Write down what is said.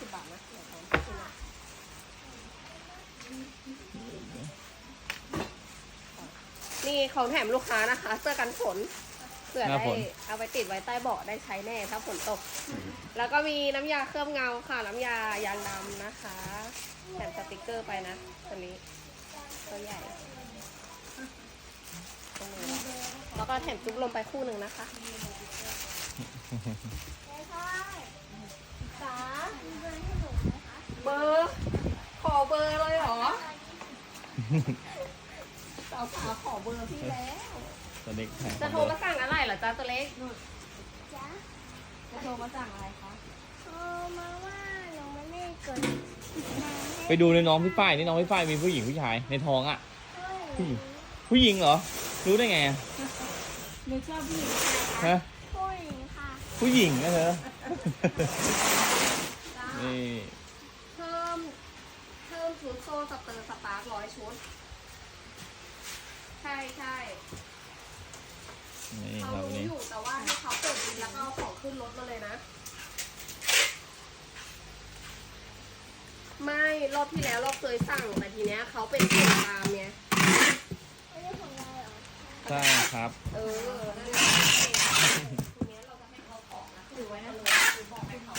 สิบบาทนะเดี๋ยวตอนที่นะนี่ของแถมลูกค้านะคะ เสื้อกันฝนเผื่อหน้าได้ฝน เอาไปติดไว้ใต้เบาะได้ใช้แน่ถ้าฝนตก แล้วก็มีน้ำยาเคลือบเงาค่ะน้ำยายางดำนะคะแถมสติกเกอร์ไปนะตัวนี้ตัวใหญ่ตรงนี้แล้วก็แถมจุ๊บลมไปคู่หนึ่งนะคะ อร์ขอเบอร์เลยเหรอสาวสาวขอเบอร์พี่แล้ว ตัวเล็กแพงจะโทรมาสั่งอะไรเหรอจ๊ะตัวเล็กจ๋าจะโทรมาสั่งอะไรคะโทรมาว่าหนูไม่ได้กดนานให้ไปดูในน้องพี่ฝ้ายนี่น้องพี่ฝ้ายมีผู้หญิงผู้ชายในท้องอะเฮ้ยผู้หญิงเหรอ รู้ได้ไงอะหนูชอบพี่ฮะผู้หญิงค่ะ ผู้หญิงนะเธอจ้านี่าร์กร้อยชุด ใช่ใช่เขารู้อยู่แต่ว่าให้เขาเปิดดินแล้วก็เอาของขึ้นรถมาเลยนะ ไม่รอบที่แล้วเราเคยสั่งแต่ทีเนี้ยเขาเป็นส่งตามไนี้ขใช่ครับ เออทีเนี้ยเราจะให้เขาของนะถือไว้นะเลยบอกให้เขา